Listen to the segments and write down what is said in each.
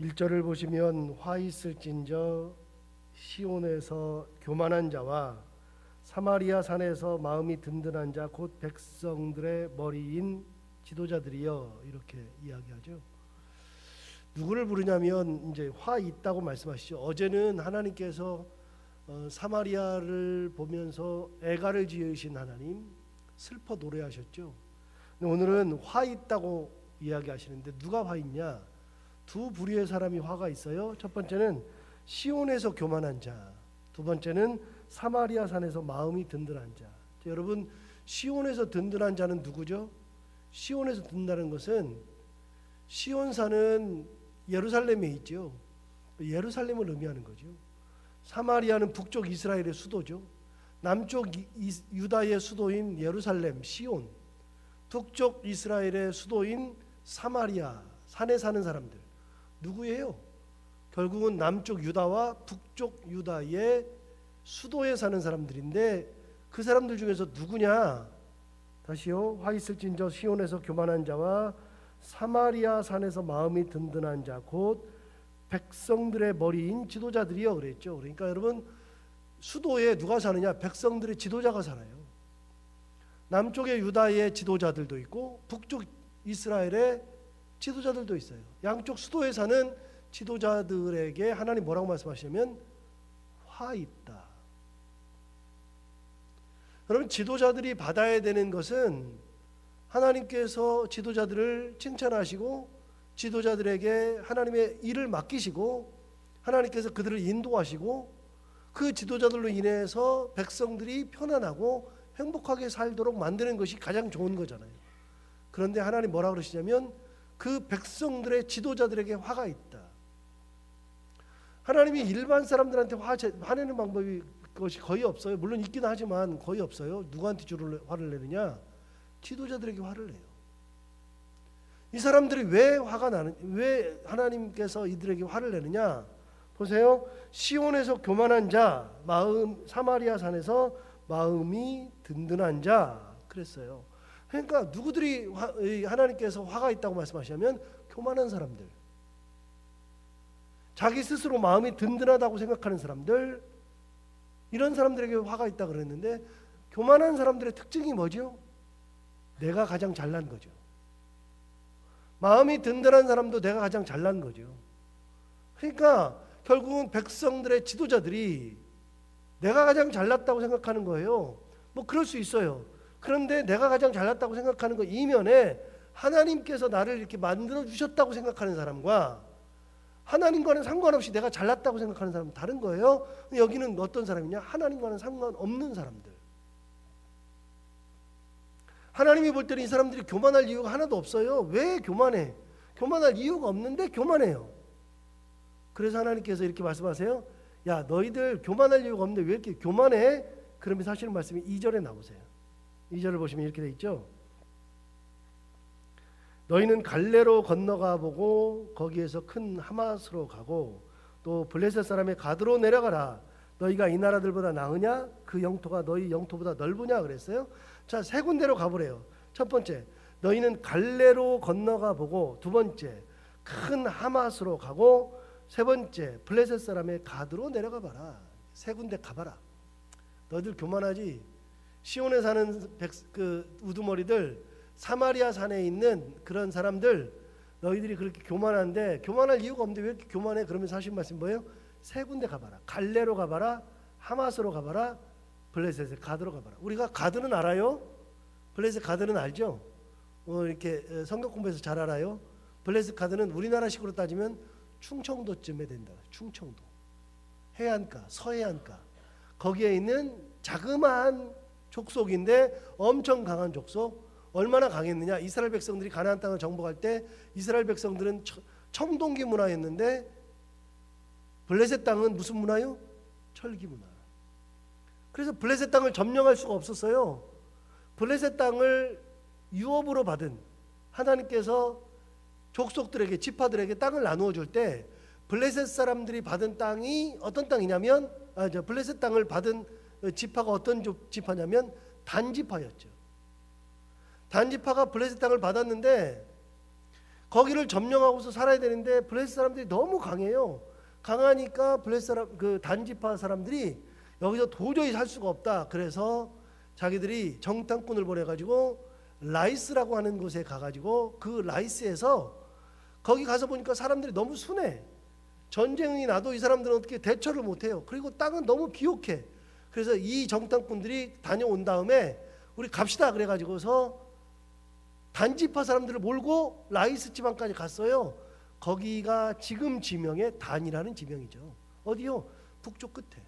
1절을 보시면 화 있을진저 시온에서 교만한 자와 사마리아 산에서 마음이 든든한 자 곧 백성들의 머리인 지도자들이여 이렇게 이야기하죠. 누구를 부르냐면 이제 화 있다고 말씀하시죠. 어제는 하나님께서 어, 사마리아를 보면서 애가를 지으신 하나님 슬퍼 노래하셨죠. 오늘은 화 있다고 이야기하시는데 누가 화 있냐? 두 부류의 사람이 화가 있어요. 첫 번째는 시온에서 교만한 자, 두 번째는 사마리아 산에서 마음이 든든한 자. 자, 여러분 시온에서 든든한 자는 누구죠? 시온에서 든다는 것은 시온산은 예루살렘에 있죠. 예루살렘을 의미하는 거죠. 사마리아는 북쪽 이스라엘의 수도죠. 남쪽 유다의 수도인 예루살렘 시온, 북쪽 이스라엘의 수도인 사마리아 산에 사는 사람들 누구예요? 결국은 남쪽 유다와 북쪽 유다의 수도에 사는 사람들인데 그 사람들 중에서 누구냐? 다시요. 화 있을진저 시온에서 교만한 자와 사마리아 산에서 마음이 든든한 자 곧 백성들의 머리인 지도자들이요 그랬죠. 그러니까 여러분 수도에 누가 사느냐? 백성들의 지도자가 살아요. 남쪽의 유다의 지도자들도 있고 북쪽 이스라엘의 지도자들도 있어요. 양쪽 수도에 사는 지도자들에게 하나님 뭐라고 말씀하시냐면 화 있다. 여러분 지도자들이 받아야 되는 것은 하나님께서 지도자들을 칭찬하시고 지도자들에게 하나님의 일을 맡기시고 하나님께서 그들을 인도하시고 그 지도자들로 인해서 백성들이 편안하고 행복하게 살도록 만드는 것이 가장 좋은 거잖아요. 그런데 하나님 뭐라 그러시냐면 그 백성들의 지도자들에게 화가 있다. 하나님이 일반 사람들한테 화, 화내는 방법이 것이 거의 없어요. 물론 있긴 하지만 거의 없어요. 누구한테 주를 화를 내느냐? 지도자들에게 화를 내요. 이 사람들이 왜 화가 나는 왜 하나님께서 이들에게 화를 내느냐? 보세요. 시온에서 교만한 자, 마음 사마리아 산에서 마음이 든든한 자 그랬어요. 그러니까 누구들이 하나님께서 화가 있다고 말씀하시냐면 교만한 사람들. 자기 스스로 마음이 든든하다고 생각하는 사람들 이런 사람들에게 화가 있다 그랬는데 교만한 사람들의 특징이 뭐죠? 내가 가장 잘난 거죠. 마음이 든든한 사람도 내가 가장 잘난 거죠. 그러니까 결국은 백성들의 지도자들이 내가 가장 잘났다고 생각하는 거예요. 뭐 그럴 수 있어요. 그런데 내가 가장 잘났다고 생각하는 거 이면에 하나님께서 나를 이렇게 만들어 주셨다고 생각하는 사람과 하나님과는 상관없이 내가 잘났다고 생각하는 사람은 다른 거예요. 여기는 어떤 사람이냐? 하나님과는 상관없는 사람들. 하나님이 볼 때는 이 사람들이 교만할 이유가 하나도 없어요. 왜 교만해? 교만할 이유가 없는데 교만해요. 그래서 하나님께서 이렇게 말씀하세요. 야, 너희들 교만할 이유가 없는데 왜 이렇게 교만해? 그러면서 하시는 말씀이 2절에 나오세요. 2절을 보시면 이렇게 돼 있죠. 너희는 갈레로 건너가 보고 거기에서 큰 하마스로 가고 또 블레셋 사람의 가드로 내려가라. 너희가 이 나라들보다 나으냐? 그 영토가 너희 영토보다 넓으냐 그랬어요. 자, 세 군데로 가보래요. 첫 번째, 너희는 갈레로 건너가 보고 두 번째, 큰 하마스로 가고 세 번째, 블레셋 사람의 가드로 내려가 봐라. 세 군데 가봐라. 너희들 교만하지. 시온에 사는 백, 그 우두머리들 사마리아 산에 있는 그런 사람들 너희들이 그렇게 교만한데 교만할 이유가 없는데 왜 이렇게 교만해? 그러면서 하신 말씀 뭐예요? 세 군데 가봐라. 갈레로 가봐라. 하마스로 가봐라. 블레셋에 가드로 가봐라. 우리가 가드는 알아요? 블레셋 가드는 알죠? 어, 이렇게 성경 공부해서 잘 알아요. 블레셋 가드는 우리나라식으로 따지면 충청도쯤에 된다. 충청도. 해안가, 서해안가. 거기에 있는 자그마한 족속인데 엄청 강한 족속. 얼마나 강했느냐? 이스라엘 백성들이 가나안 땅을 정복할 때 이스라엘 백성들은 청동기 문화였는데 블레셋 땅은 무슨 문화요? 철기 문화. 그래서 블레셋 땅을 점령할 수가 없었어요. 블레셋 땅을 유업으로 받은 하나님께서 족속들에게 지파들에게 땅을 나누어 줄 때 블레셋 사람들이 받은 땅이 어떤 땅이냐면 아, 저 블레셋 땅을 받은 지파가 어떤 지파냐면 단지파였죠. 단지파가 블레셋 땅을 받았는데 거기를 점령하고서 살아야 되는데 블레셋 사람들이 너무 강해요. 강하니까 블레셋 사람 그 단지파 사람들이 여기서 도저히 살 수가 없다. 그래서 자기들이 정탐꾼을 보내 가지고 라이스라고 하는 곳에 가 가지고 그 라이스에서 거기 가서 보니까 사람들이 너무 순해. 전쟁이 나도 이 사람들은 어떻게 대처를 못 해요. 그리고 땅은 너무 비옥해. 그래서 이 정탐꾼들이 다녀온 다음에 우리 갑시다 그래 가지고서 단지파 사람들을 몰고 라이스 지방까지 갔어요. 거기가 지금 지명의 단이라는 지명이죠. 어디요? 북쪽 끝에.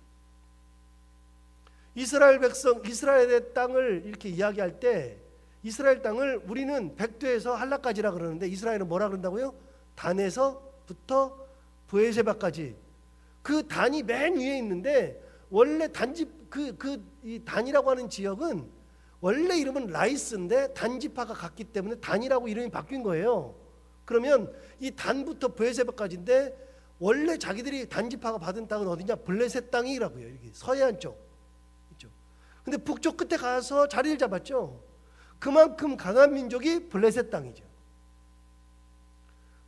이스라엘 백성, 이스라엘의 땅을 이렇게 이야기할 때 이스라엘 땅을 우리는 백두에서 한라까지라 그러는데 이스라엘은 뭐라 그런다고요? 단에서부터 부에세바까지 그 단이 맨 위에 있는데 원래 단지 그 그 이 단이라고 하는 지역은 원래 이름은 라이스인데 단지파가 같기 때문에 단이라고 이름이 바뀐 거예요. 그러면 이 단부터 부에세바까지인데 원래 자기들이 단지파가 받은 땅은 어디냐? 블레셋 땅이라고요. 여기 서해안 쪽. 이쪽. 근데 북쪽 끝에 가서 자리를 잡았죠. 그만큼 강한 민족이 블레셋 땅이죠.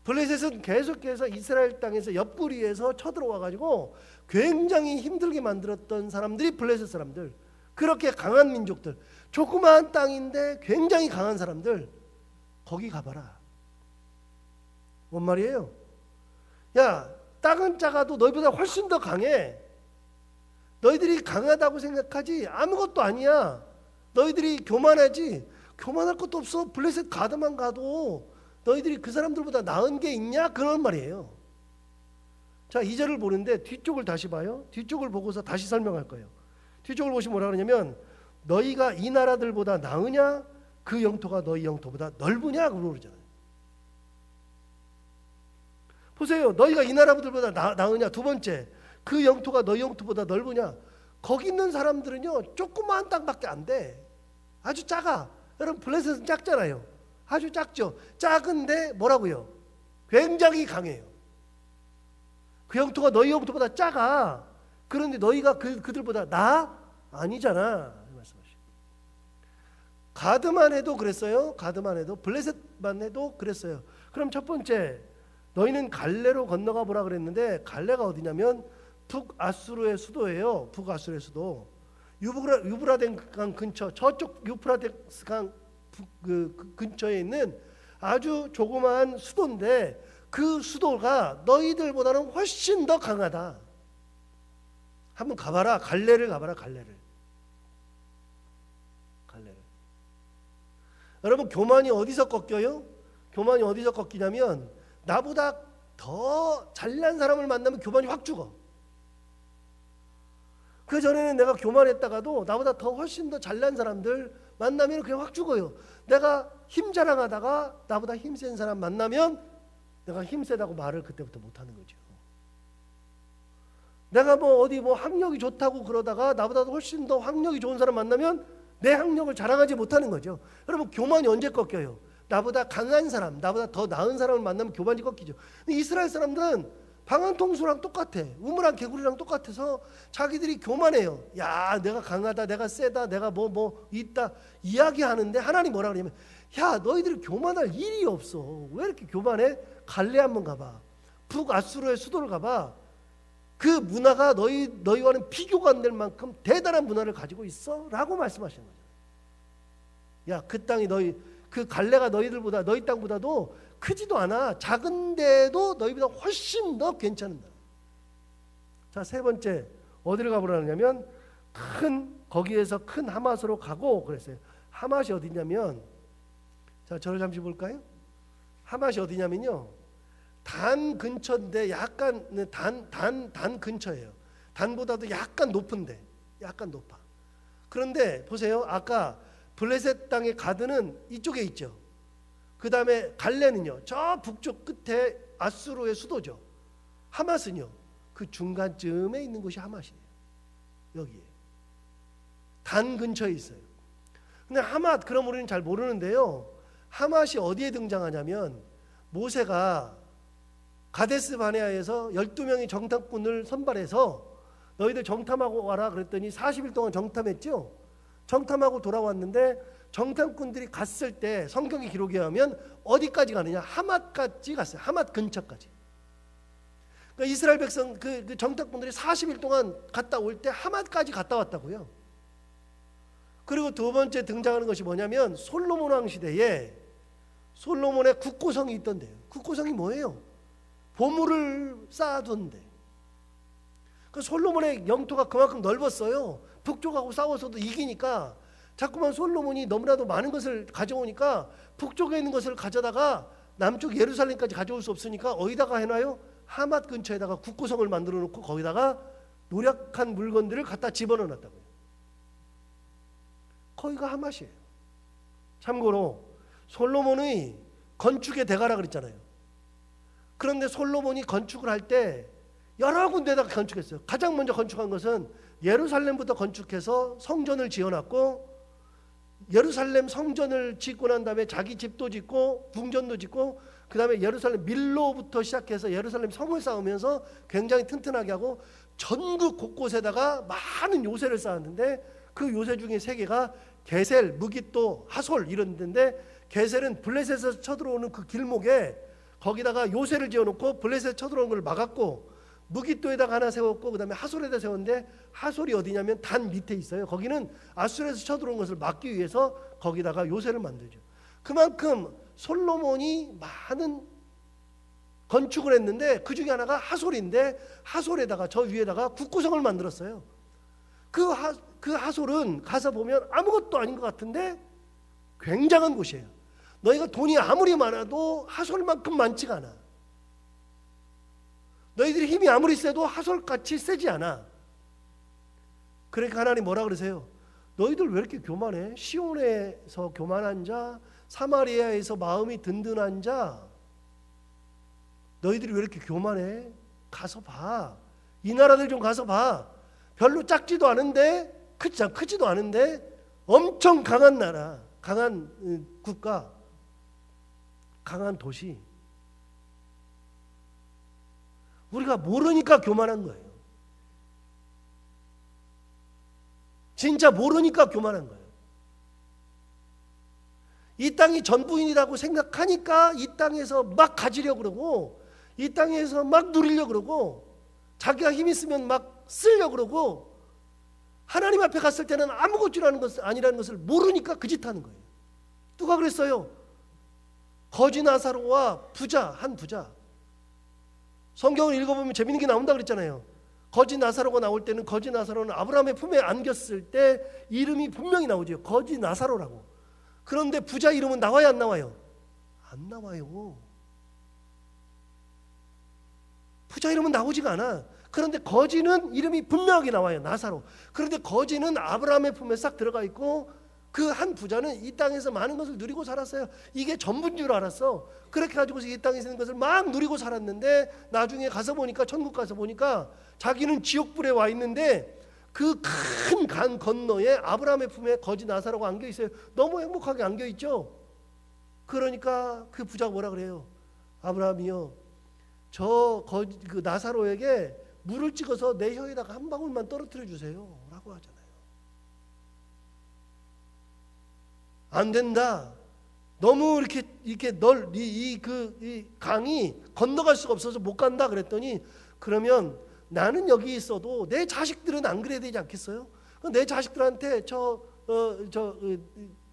블레셋은 계속해서 이스라엘 땅에서 옆구리에서 쳐들어와 가지고 굉장히 힘들게 만들었던 사람들이 블레셋 사람들. 그렇게 강한 민족들. 조그마한 땅인데 굉장히 강한 사람들. 거기 가봐라. 뭔 말이에요? 야, 땅은 작아도 너희보다 훨씬 더 강해. 너희들이 강하다고 생각하지 아무것도 아니야. 너희들이 교만하지 교만할 것도 없어. 블레셋 가드만 가도 너희들이 그 사람들보다 나은 게 있냐? 그런 말이에요. 자, 2절을 보는데 뒤쪽을 다시 봐요. 뒤쪽을 보고서 다시 설명할 거예요. 뒤쪽을 보시면 뭐라 그러냐면 너희가 이 나라들보다 나으냐? 그 영토가 너희 영토보다 넓으냐? 그러잖아요. 보세요. 너희가 이 나라들보다 나, 나으냐? 두 번째. 그 영토가 너희 영토보다 넓으냐? 거기 있는 사람들은요. 조그마한 땅밖에 안 돼. 아주 작아. 여러분 블레셋은 작잖아요. 아주 작죠. 작은데 뭐라고요? 굉장히 강해요. 그 영토가 너희 영토보다 작아. 그런데 너희가 그 그들보다 나 아니잖아. 가드만 해도 그랬어요. 가드만 해도 블레셋만 해도 그랬어요. 그럼 첫 번째 너희는 갈레로 건너가 보라 그랬는데 갈레가 어디냐면 북아수르의 수도예요. 북아수르의 수도. 유브라 유브라데 강 근처 저쪽 유프라데스 강 그, 그 근처에 있는 아주 조그마한 수도인데 그 수도가 너희들보다는 훨씬 더 강하다. 한번 가봐라. 갈래를 가봐라. 갈래를. 갈래를. 여러분 교만이 어디서 꺾여요? 교만이 어디서 꺾이냐면 나보다 더 잘난 사람을 만나면 교만이 확 죽어. 그 전에는 내가 교만했다가도 나보다 더 훨씬 더 잘난 사람들 만나면 그냥 확 죽어요. 내가 힘 자랑하다가 나보다 힘 센 사람 만나면 내가 힘 세다고 말을 그때부터 못 하는 거죠. 내가 뭐 어디 뭐 학력이 좋다고 그러다가 나보다 훨씬 더 학력이 좋은 사람 만나면 내 학력을 자랑하지 못하는 거죠. 여러분 교만이 언제 꺾여요? 나보다 강한 사람, 나보다 더 나은 사람을 만나면 교만이 꺾이죠. 이스라엘 사람들은 방한통수랑 똑같아. 우물한 개구리랑 똑같아서 자기들이 교만해요. 야, 내가 강하다, 내가 세다, 내가 뭐 뭐 있다 이야기하는데 하나님 뭐라 그러냐면, 야, 너희들이 교만할 일이 없어. 왜 이렇게 교만해? 갈래 한번 가봐. 북아수르의 수도를 가봐. 그 문화가 너희 너희와는 비교가 안 될 만큼 대단한 문화를 가지고 있어 라고 말씀하시는 거죠. 야, 그 땅이 너희 그 갈래가 너희들보다 너희 땅보다도 크지도 않아. 작은데도 너희보다 훨씬 더 괜찮은다. 자, 세 번째 어디를 가보라냐면 큰 거기에서 큰 하맛으로 가고 그랬어요. 하맛이 어디냐면 자, 저를 잠시 볼까요? 하맛이 어디냐면요. 단 근처인데 약간 단 단 단 근처예요. 단보다도 약간 높은데 약간 높아. 그런데 보세요. 아까 블레셋 땅의 가드는 이쪽에 있죠. 그 다음에 갈레는요. 저 북쪽 끝에 아수르의 수도죠. 하맛은요. 그 중간쯤에 있는 곳이 하맛이에요. 여기에. 단 근처에 있어요. 근데 하맛 그럼 우리는 잘 모르는데요. 하맛이 어디에 등장하냐면 모세가 가데스 바네아에서 12명의 정탐꾼을 선발해서 너희들 정탐하고 와라 그랬더니 40일 동안 정탐했죠. 정탐하고 돌아왔는데 정탐꾼들이 갔을 때 성경의 기록에 하면 어디까지 가느냐? 하맛까지 갔어요. 하맛 근처까지. 그러니까 이스라엘 백성 그, 그 정탐꾼들이 40일 동안 갔다 올 때 하맛까지 갔다 왔다고요. 그리고 두 번째 등장하는 것이 뭐냐면 솔로몬 왕 시대에 솔로몬의 국고성이 있던데요. 국고성이 뭐예요? 보물을 쌓아둔데. 그 솔로몬의 영토가 그만큼 넓었어요. 북쪽하고 싸워서도 이기니까 자꾸만 솔로몬이 너무나도 많은 것을 가져오니까 북쪽에 있는 것을 가져다가 남쪽 예루살렘까지 가져올 수 없으니까 어디다가 해놔요? 하맛 근처에다가 국고성을 만들어 놓고 거기다가 노력한 물건들을 갖다 집어넣어 놨다고요. 거기가 하맛이에요. 참고로 솔로몬의 건축의 대가라 그랬잖아요. 그런데 솔로몬이 건축을 할 때 여러 군데다가 건축했어요. 가장 먼저 건축한 것은 예루살렘부터 건축해서 성전을 지어놨고 예루살렘 성전을 짓고 난 다음에 자기 집도 짓고 궁전도 짓고 그 다음에 예루살렘 밀로부터 시작해서 예루살렘 성을 쌓으면서 굉장히 튼튼하게 하고 전국 곳곳에다가 많은 요새를 쌓았는데 그 요새 중에 세 개가 게셀, 무기또, 하솔 이런 데인데 게셀은 블레셋에서 쳐들어오는 그 길목에 거기다가 요새를 지어놓고 블레셋 쳐들어오는 걸 막았고 무기또에다가 하나 세웠고 그다음에 하솔에다 세웠는데 하솔이 어디냐면 단 밑에 있어요. 거기는 아수르에서 쳐들어온 것을 막기 위해서 거기다가 요새를 만들죠. 그만큼 솔로몬이 많은 건축을 했는데 그 중에 하나가 하솔인데 하솔에다가 저 위에다가 국구성을 만들었어요. 그, 하, 그 하솔은 가서 보면 아무것도 아닌 것 같은데 굉장한 곳이에요. 너희가 돈이 아무리 많아도 하솔만큼 많지가 않아. 너희들이 힘이 아무리 세도 하솔같이 세지 않아. 그러니까 하나님 뭐라 그러세요? 너희들 왜 이렇게 교만해? 시온에서 교만한 자, 사마리아에서 마음이 든든한 자, 너희들이 왜 이렇게 교만해? 가서 봐. 이 나라들 좀 가서 봐. 별로 작지도 않은데, 크지, 크지도 않은데, 엄청 강한 나라, 강한 어, 국가, 강한 도시. 우리가 모르니까 교만한 거예요. 진짜 모르니까 교만한 거예요. 이 땅이 전부인이라고 생각하니까 이 땅에서 막 가지려 그러고 이 땅에서 막 누리려 그러고 자기가 힘 있으면 막 쓰려 그러고 하나님 앞에 갔을 때는 아무것도 것 아니라는 것을 모르니까 그 짓 하는 거예요. 누가 그랬어요? 거지 나사로와 부자 한 부자 성경을 읽어보면 재밌는 게 나온다 그랬잖아요. 거지 나사로가 나올 때는 거지 나사로는 아브라함의 품에 안겼을 때 이름이 분명히 나오죠. 거지 나사로라고. 그런데 부자 이름은 나와요, 안 나와요? 안 나와요. 부자 이름은 나오지가 않아. 그런데 거지는 이름이 분명하게 나와요. 나사로. 그런데 거지는 아브라함의 품에 싹 들어가 있고 그 한 부자는 이 땅에서 많은 것을 누리고 살았어요. 이게 전부인 줄 알았어. 그렇게 가지고서 이 땅에 있는 것을 막 누리고 살았는데 나중에 가서 보니까 천국 가서 보니까 자기는 지옥불에 와 있는데 그 큰 강 건너에 아브라함의 품에 거지 나사로가 안겨 있어요. 너무 행복하게 안겨 있죠. 그러니까 그 부자가 뭐라 그래요? 아브라함이요. 저 거지 그 나사로에게 물을 찍어서 내 혀에다가 한 방울만 떨어뜨려 주세요라고 하잖아요. 안 된다. 너무 이렇게 이렇게 널 이그 이 강이 건너갈 수가 없어서 못 간다 그랬더니 그러면 나는 여기 있어도 내 자식들은 안 그래야 되지 않겠어요? 내 자식들한테 저어저 어,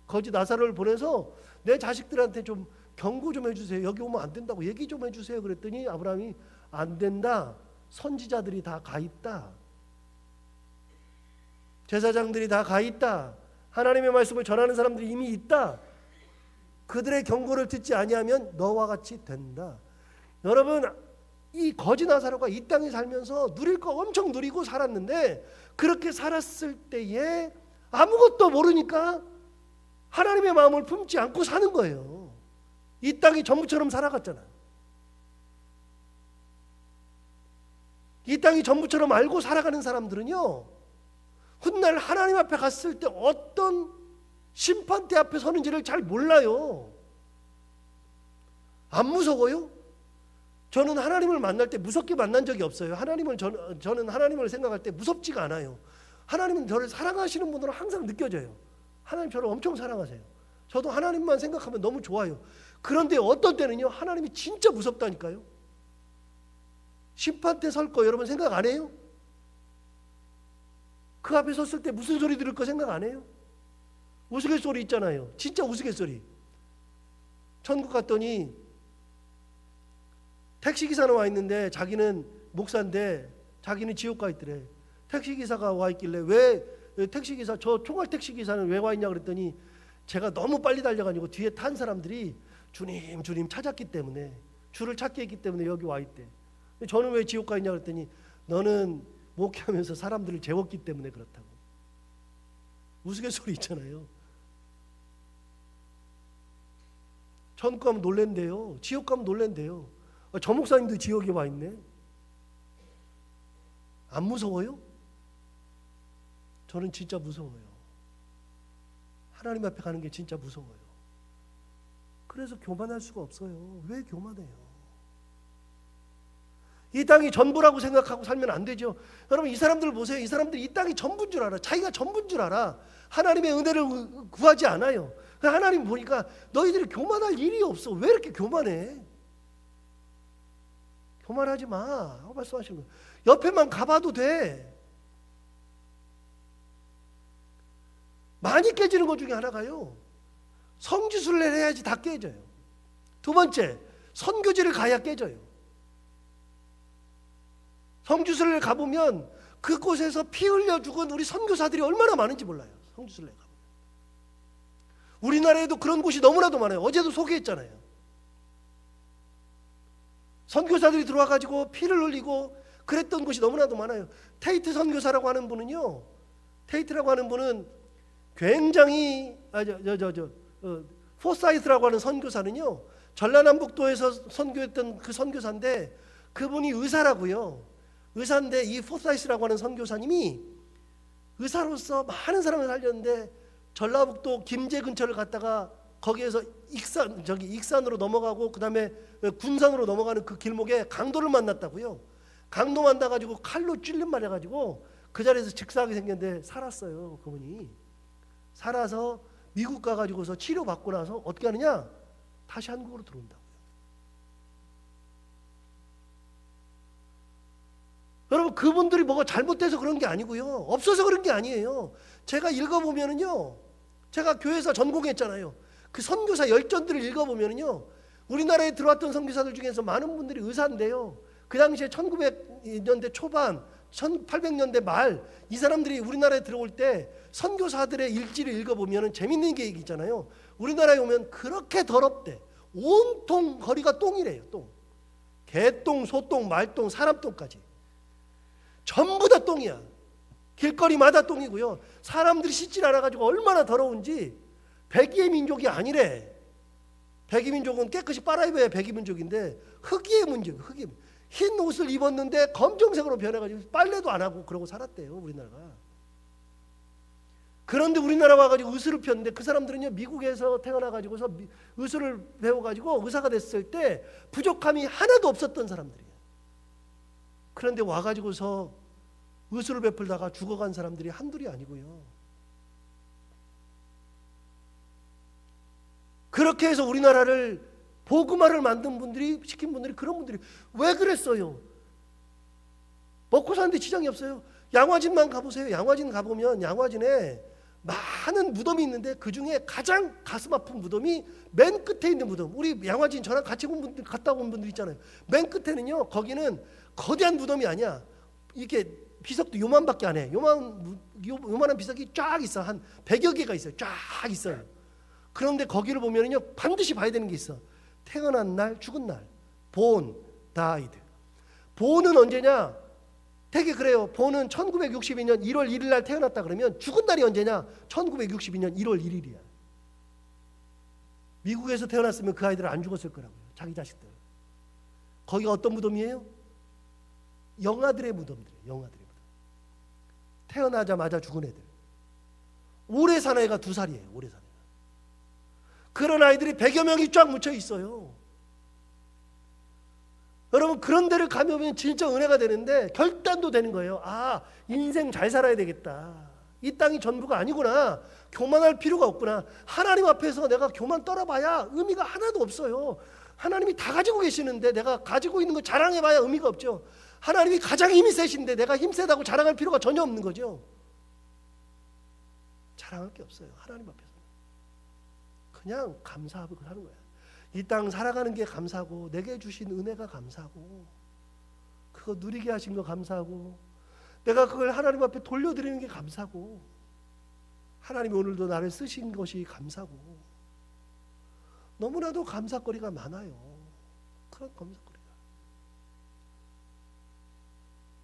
거지 나사를 보내서 내 자식들한테 좀 경고 좀 해주세요. 여기 오면 안 된다고 얘기 좀 해주세요. 그랬더니 아브라함이 안 된다. 선지자들이 다 가 있다. 제사장들이 다 가 있다. 하나님의 말씀을 전하는 사람들이 이미 있다. 그들의 경고를 듣지 아니하면 너와 같이 된다. 여러분 이 거지 나사로가 이 땅에 살면서 누릴 거 엄청 누리고 살았는데 그렇게 살았을 때에 아무것도 모르니까 하나님의 마음을 품지 않고 사는 거예요. 이 땅이 전부처럼 살아갔잖아. 이 땅이 전부처럼 알고 살아가는 사람들은요. 훗날 하나님 앞에 갔을 때 어떤 심판대 앞에 서는지를 잘 몰라요. 안 무서워요? 저는 하나님을 만날 때 무섭게 만난 적이 없어요. 하나님을 저, 저는 하나님을 생각할 때 무섭지가 않아요. 하나님은 저를 사랑하시는 분으로 항상 느껴져요. 하나님 저를 엄청 사랑하세요. 저도 하나님만 생각하면 너무 좋아요. 그런데 어떤 때는요, 하나님이 진짜 무섭다니까요. 심판 때설거 여러분 생각 안 해요? 그 앞에 섰을 때 무슨 소리 들을 거 생각 안 해요? 우스갯소리 있잖아요. 진짜 우스갯소리. 천국 갔더니 택시기사는 와 있는데 자기는 목사인데 자기는 지옥 가 있더래. 택시기사가 와 있길래 왜 택시기사 저 총알 택시기사는 왜 와 있냐 그랬더니 제가 너무 빨리 달려가지고 뒤에 탄 사람들이 주님 주님 찾았기 때문에 주를 찾게 했기 때문에 여기 와 있대. 저는 왜 지옥 가 있냐 그랬더니 너는 목회하면서 사람들을 재웠기 때문에 그렇다고. 우스갯소리 있잖아요. 천국 가면 놀랜대요. 지옥 가면 놀랜대요. 아, 저 목사님도 지옥에 와 있네. 안 무서워요? 저는 진짜 무서워요. 하나님 앞에 가는 게 진짜 무서워요. 그래서 교만할 수가 없어요. 왜 교만해요? 이 땅이 전부라고 생각하고 살면 안 되죠. 여러분 이 사람들 보세요. 이 사람들 이 땅이 전부인 줄 알아. 자기가 전부인 줄 알아. 하나님의 은혜를 구하지 않아요. 하나님 보니까 너희들이 교만할 일이 없어. 왜 이렇게 교만해? 교만하지 마. 하고 말씀하시는 거예요. 옆에만 가봐도 돼. 많이 깨지는 것 중에 하나가요. 성지순례를 해야지 다 깨져요. 두 번째, 선교지를 가야 깨져요. 성주순례를 가보면 그곳에서 피 흘려 죽은 우리 선교사들이 얼마나 많은지 몰라요. 성주순례 가보면. 우리나라에도 그런 곳이 너무나도 많아요. 어제도 소개했잖아요. 선교사들이 들어와 가지고 피를 흘리고 그랬던 곳이 너무나도 많아요. 테이트 선교사라고 하는 분은요. 테이트라고 하는 분은 굉장히 아저 저저 어, 포사이트라고 하는 선교사는요. 전라남북도에서 선교했던 그 선교사인데 그분이 의사라고요. 의사인데 이 포사이스라고 하는 선교사님이 의사로서 많은 사람을 살렸는데 전라북도 김제 근처를 갔다가 거기에서 익산 저기 익산으로 넘어가고 그다음에 군산으로 넘어가는 그 길목에 강도를 만났다고요. 강도 만나 가지고 칼로 찔림 맞아 가지고 그 자리에서 즉사하게 생겼는데 살았어요. 그분이 살아서 미국 가 가지고서 치료 받고 나서 어떻게 하느냐? 다시 한국으로 들어온다고 여러분 그분들이 뭐가 잘못돼서 그런 게 아니고요. 없어서 그런 게 아니에요. 제가 읽어보면은요. 제가 교회에서 전공했잖아요. 그 선교사 열전들을 읽어보면은요. 우리나라에 들어왔던 선교사들 중에서 많은 분들이 의사인데요. 그 당시에 1900년대 초반, 1800년대 말 이 사람들이 우리나라에 들어올 때 선교사들의 일지를 읽어보면 재밌는 게 있잖아요. 우리나라에 오면 그렇게 더럽대. 온통 거리가 똥이래요. 똥. 개똥, 소똥, 말똥, 사람똥까지. 전부 다 똥이야. 길거리마다 똥이고요. 사람들이 씻질 않아가지고 얼마나 더러운지 백의의 민족이 아니래. 백의 민족은 깨끗이 빨아입어야 백의 민족인데 흑의의 문제, 흑의 흰 옷을 입었는데 검정색으로 변해가지고 빨래도 안 하고 그러고 살았대요 우리나라가. 그런데 우리나라 와가지고 의술을 폈는데 그 사람들은요 미국에서 태어나가지고서 의술을 배워가지고 의사가 됐을 때 부족함이 하나도 없었던 사람들이에요. 그런데 와가지고서 의술을 베풀다가 죽어간 사람들이 한둘이 아니고요. 그렇게 해서 우리나라를 보그마를 만든 분들이 시킨 분들이 그런 분들이 왜 그랬어요? 먹고 사는데 지장이 없어요. 양화진만 가보세요. 양화진 가보면 양화진에 많은 무덤이 있는데 그 중에 가장 가슴 아픈 무덤이 맨 끝에 있는 무덤. 우리 양화진 저랑 같이 온 분들 갔다 온 분들 있잖아요. 맨 끝에는요. 거기는 거대한 무덤이 아니야. 이렇게 비석도 요만밖에 안 해. 요만 요만한 비석이 쫙 있어. 한 100여 개가 있어요. 쫙 있어요. 그런데 거기를 보면은요. 반드시 봐야 되는 게 있어. 태어난 날, 죽은 날. 본, 다이드. 본은 언제냐? 되게 그래요. 본은 1962년 1월 1일 날 태어났다 그러면 죽은 날이 언제냐? 1962년 1월 1일이야. 미국에서 태어났으면 그 아이들은 안 죽었을 거라고요. 자기 자식들. 거기가 어떤 무덤이에요? 영아들의 무덤들이에요. 영아들의 무덤. 태어나자마자 죽은 애들. 오래 산 애가 두 살이에요. 오래 산 애가. 그런 아이들이 100여 명이 쫙 묻혀 있어요. 여러분 그런 데를 가면 진짜 은혜가 되는데 결단도 되는 거예요. 아 인생 잘 살아야 되겠다. 이 땅이 전부가 아니구나. 교만할 필요가 없구나. 하나님 앞에서 내가 교만 떨어봐야 의미가 하나도 없어요. 하나님이 다 가지고 계시는데 내가 가지고 있는 거 자랑해봐야 의미가 없죠. 하나님이 가장 힘이 세신데 내가 힘 세다고 자랑할 필요가 전혀 없는 거죠. 자랑할 게 없어요. 하나님 앞에서. 그냥 감사하고 하는 거야. 이 땅 살아가는 게 감사하고 내게 주신 은혜가 감사하고 그거 누리게 하신 거 감사하고 내가 그걸 하나님 앞에 돌려드리는 게 감사고 하나님이 오늘도 나를 쓰신 것이 감사고 너무나도 감사거리가 많아요. 그런 감사거리가.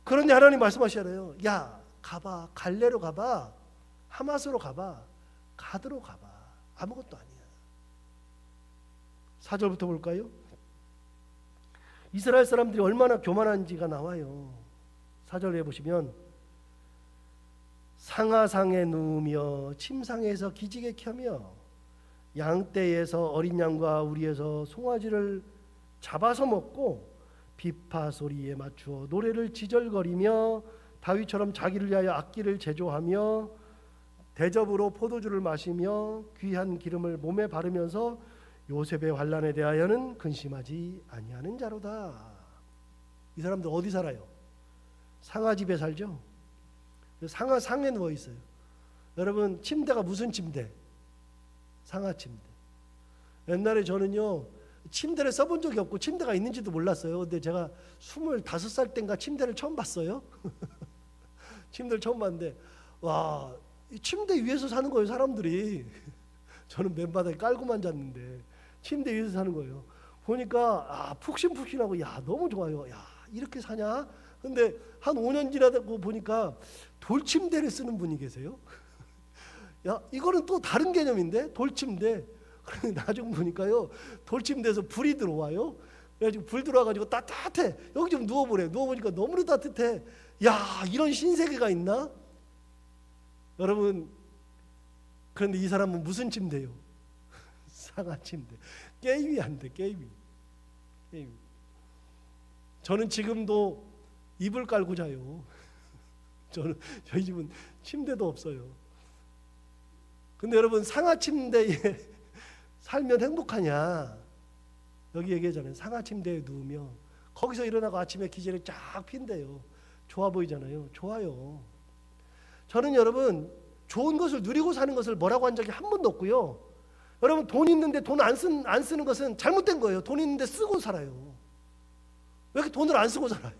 그런데 하나님 말씀하시잖아요. 야 가봐 갈래로 가봐 하마스로 가봐 가드로 가봐 아무것도 아니야. 4절부터 볼까요? 이스라엘 사람들이 얼마나 교만한지가 나와요. 4절에 보시면 상하상에 누우며 침상에서 기지개 켜며 양떼에서 어린 양과 우리에서 송아지를 잡아서 먹고 비파 소리에 맞추어 노래를 지절거리며 다윗처럼 자기를 위하여 악기를 제조하며 대접으로 포도주를 마시며 귀한 기름을 몸에 바르면서 요셉의 환란에 대하여는 근심하지 아니하는 자로다. 이 사람들 어디 살아요? 상하 집에 살죠. 상하 상에 누워 있어요. 여러분 침대가 무슨 침대? 상하 침대. 옛날에 저는요 침대를 써본 적이 없고 침대가 있는지도 몰랐어요. 근데 제가 25살 땐가 침대를 처음 봤어요. 침대를 처음 봤는데 와, 이 침대 위에서 사는 거예요, 사람들이. 저는 맨바닥에 깔고만 잤는데 침대 위에서 사는 거예요. 보니까 아, 푹신푹신하고 야, 너무 좋아요. 야, 이렇게 사냐? 근데 한 5년 지나고 보니까 돌침대를 쓰는 분이 계세요. 야, 이거는 또 다른 개념인데 돌침대. 그런데 나중 보니까요 돌침대에서 불이 들어와요. 그래가지고 불 들어와가지고 따뜻해. 여기 좀 누워보래. 누워보니까 너무나 따뜻해. 야 이런 신세계가 있나? 여러분 그런데 이 사람은 무슨 침대요? 상하 침대. 게임이 안 돼. 게임이. 게임. 저는 지금도 이불 깔고 자요. 저는 저희 집은 침대도 없어요. 근데 여러분 상하 침대에 살면 행복하냐? 여기 얘기하잖아요. 상하 침대에 누우면 거기서 일어나고 아침에 기절을 쫙 핀대요. 좋아 보이잖아요. 좋아요. 저는 여러분 좋은 것을 누리고 사는 것을 뭐라고 한 적이 한 번도 없고요. 여러분 돈 있는데 돈 안 쓰는 안 쓰는 것은 잘못된 거예요. 돈 있는데 쓰고 살아요. 왜 이렇게 돈을 안 쓰고 살아요?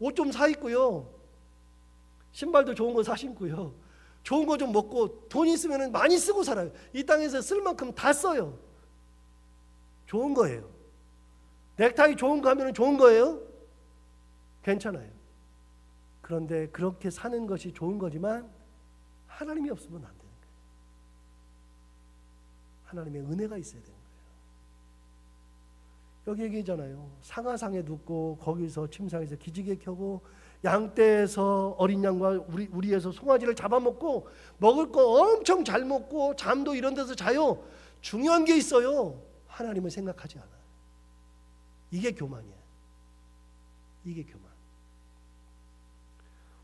옷 좀 사 입고요. 신발도 좋은 거 사 신고요. 좋은 거 좀 먹고 돈 있으면 많이 쓰고 살아요. 이 땅에서 쓸 만큼 다 써요. 좋은 거예요. 넥타이 좋은 거 하면 좋은 거예요. 괜찮아요. 그런데 그렇게 사는 것이 좋은 거지만 하나님이 없으면 안 되는 거예요. 하나님의 은혜가 있어야 되는 거예요. 여기 얘기잖아요. 상하상에 눕고 거기서 침상에서 기지개 켜고 양떼에서 어린 양과 우리 우리에서 송아지를 잡아먹고 먹을 거 엄청 잘 먹고 잠도 이런 데서 자요. 중요한 게 있어요. 하나님을 생각하지 않아. 이게 교만이야. 이게 교만.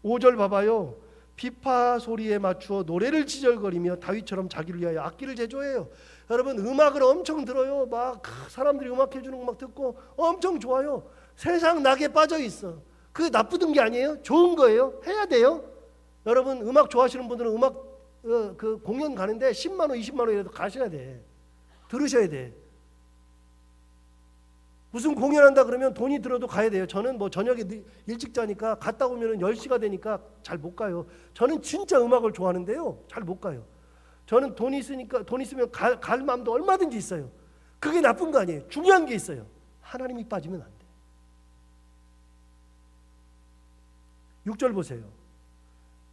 5절 봐봐요. 비파 소리에 맞추어 노래를 지절거리며 다윗처럼 자기를 위하여 악기를 제조해요. 여러분 음악을 엄청 들어요. 막 사람들이 음악 해주는 음악 듣고 엄청 좋아요. 세상 낙에 빠져 있어. 그게 나쁘던 게 아니에요. 좋은 거예요. 해야 돼요. 여러분 음악 좋아하시는 분들은 음악 어, 그 공연 가는데 10만 원, 20만 원이라도 가셔야 돼. 들으셔야 돼. 무슨 공연한다 그러면 돈이 들어도 가야 돼요. 저는 뭐 저녁에 늦- 일찍 자니까 갔다 오면은 10시가 되니까 잘 못 가요. 저는 진짜 음악을 좋아하는데요. 잘 못 가요. 저는 돈 있으니까 돈 있으면 갈, 갈 마음도 얼마든지 있어요. 그게 나쁜 거 아니에요. 중요한 게 있어요. 하나님이 빠지면 안 돼. 6절 보세요.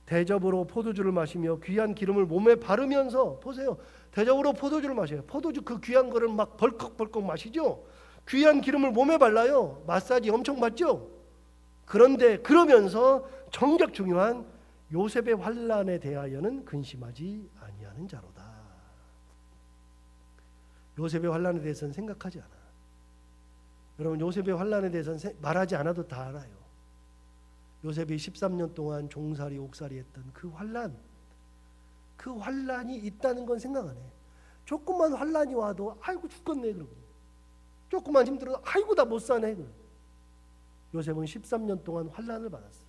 대접으로 포도주를 마시며 귀한 기름을 몸에 바르면서 보세요. 대접으로 포도주를 마셔요. 포도주 그 귀한 거를 막 벌컥벌컥 마시죠. 귀한 기름을 몸에 발라요. 마사지 엄청 받죠. 그런데 그러면서 정작 중요한 요셉의 환란에 대하여는 근심하지 아니하는 자로다. 요셉의 환란에 대해서는 생각하지 않아. 여러분 요셉의 환란에 대해서는 세- 말하지 않아도 다 알아요. 요셉이 13년 동안 종살이 옥살이 했던 그 환란 그 환란이 있다는 건 생각 안 해. 조금만 환란이 와도 아이고 죽겠네 그러고 조금만 힘들어도 아이고 나 못 사네 그러고 요셉은 13년 동안 환란을 받았어.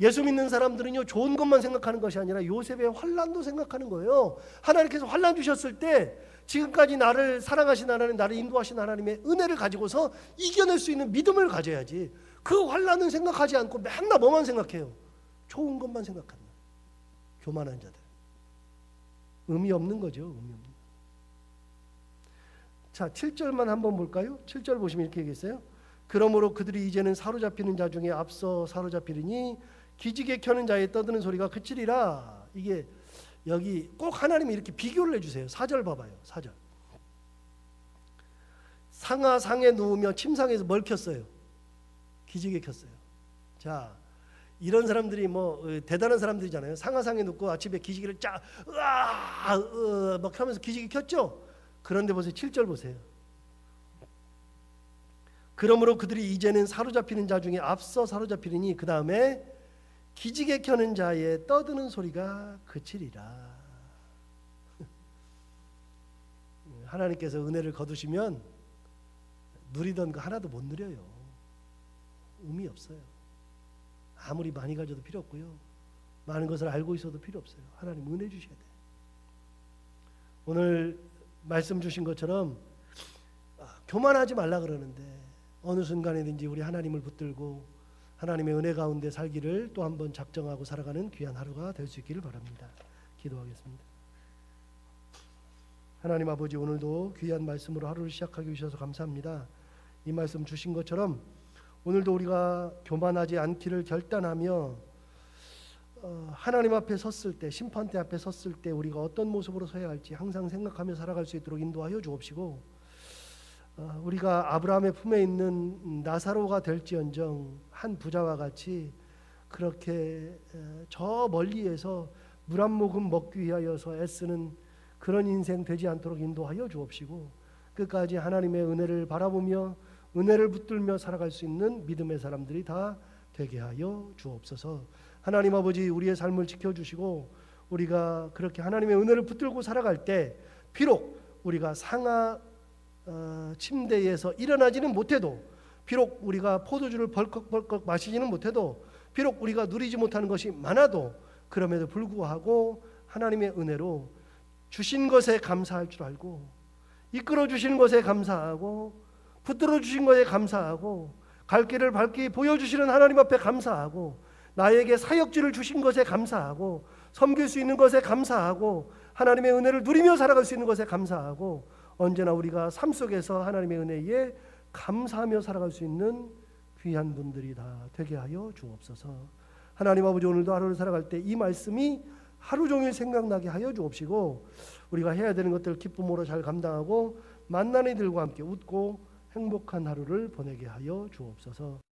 예수 믿는 사람들은요 좋은 것만 생각하는 것이 아니라 요셉의 환란도 생각하는 거예요. 하나님께서 환란 주셨을 때 지금까지 나를 사랑하신 하나님, 나를 인도하신 하나님의 은혜를 가지고서 이겨낼 수 있는 믿음을 가져야지. 그 환란은 생각하지 않고 맨날 뭐만 생각해요? 좋은 것만 생각한다. 교만한 자들. 의미 없는 거죠. 의미 없는. 거. 자, 7절만 한번 볼까요? 7절 보시면 이렇게 얘기했어요. 그러므로 그들이 이제는 사로잡히는 자 중에 앞서 사로잡히리니 기지개 켜는 자의 떠드는 소리가 그치리라. 이게 여기 꼭 하나님이 이렇게 비교를 해주세요. 4절 봐봐요. 4절. 상하 상에 누우며 침상에서 뭘 켰어요? 기지개 켰어요. 자, 이런 사람들이 뭐 어, 대단한 사람들이잖아요. 상하상에 눕고 아침에 기지개를 쫙 으아 으, 막 하면서 기지개 켰죠. 그런데 보세요. 7절 보세요. 그러므로 그들이 이제는 사로잡히는 자 중에 앞서 사로잡히리니 그 다음에 기지개 켜는 자의 떠드는 소리가 그치리라. 하나님께서 은혜를 거두시면 누리던 거 하나도 못 누려요. 의미 없어요. 아무리 많이 가져도 필요 없고요. 많은 것을 알고 있어도 필요 없어요. 하나님 은혜 주셔야 돼. 오늘 말씀 주신 것처럼 아, 교만하지 말라 그러는데 어느 순간에든지 우리 하나님을 붙들고 하나님의 은혜 가운데 살기를 또 한번 작정하고 살아가는 귀한 하루가 될 수 있기를 바랍니다. 기도하겠습니다. 하나님 아버지 오늘도 귀한 말씀으로 하루를 시작하게 주셔서 감사합니다. 이 말씀 주신 것처럼 오늘도 우리가 교만하지 않기를 결단하며 어, 하나님 앞에 섰을 때 심판대 앞에 섰을 때 우리가 어떤 모습으로 서야 할지 항상 생각하며 살아갈 수 있도록 인도하여 주옵시고 어, 우리가 아브라함의 품에 있는 나사로가 될지언정 한 부자와 같이 그렇게 에, 저 멀리에서 물 한 모금 먹기 위하여서 애쓰는 그런 인생 되지 않도록 인도하여 주옵시고 끝까지 하나님의 은혜를 바라보며 은혜를 붙들며 살아갈 수 있는 믿음의 사람들이 다 되게 하여 주옵소서. 하나님 아버지 우리의 삶을 지켜 주시고 우리가 그렇게 하나님의 은혜를 붙들고 살아갈 때 비록 우리가 상하 어, 침대에서 일어나지는 못해도 비록 우리가 포도주를 벌컥벌컥 마시지는 못해도 비록 우리가 누리지 못하는 것이 많아도 그럼에도 불구하고 하나님의 은혜로 주신 것에 감사할 줄 알고 이끌어 주신 것에 감사하고 붙들어 주신 것에 감사하고 갈 길을 밝게 보여주시는 하나님 앞에 감사하고 나에게 사역지를 주신 것에 감사하고 섬길 수 있는 것에 감사하고 하나님의 은혜를 누리며 살아갈 수 있는 것에 감사하고 언제나 우리가 삶 속에서 하나님의 은혜에 감사하며 살아갈 수 있는 귀한 분들이 다 되게 하여 주옵소서. 하나님 아버지 오늘도 하루를 살아갈 때 이 말씀이 하루 종일 생각나게 하여 주옵시고 우리가 해야 되는 것들 기쁨으로 잘 감당하고 만난 이들과 함께 웃고 행복한 하루를 보내게 하여 주옵소서.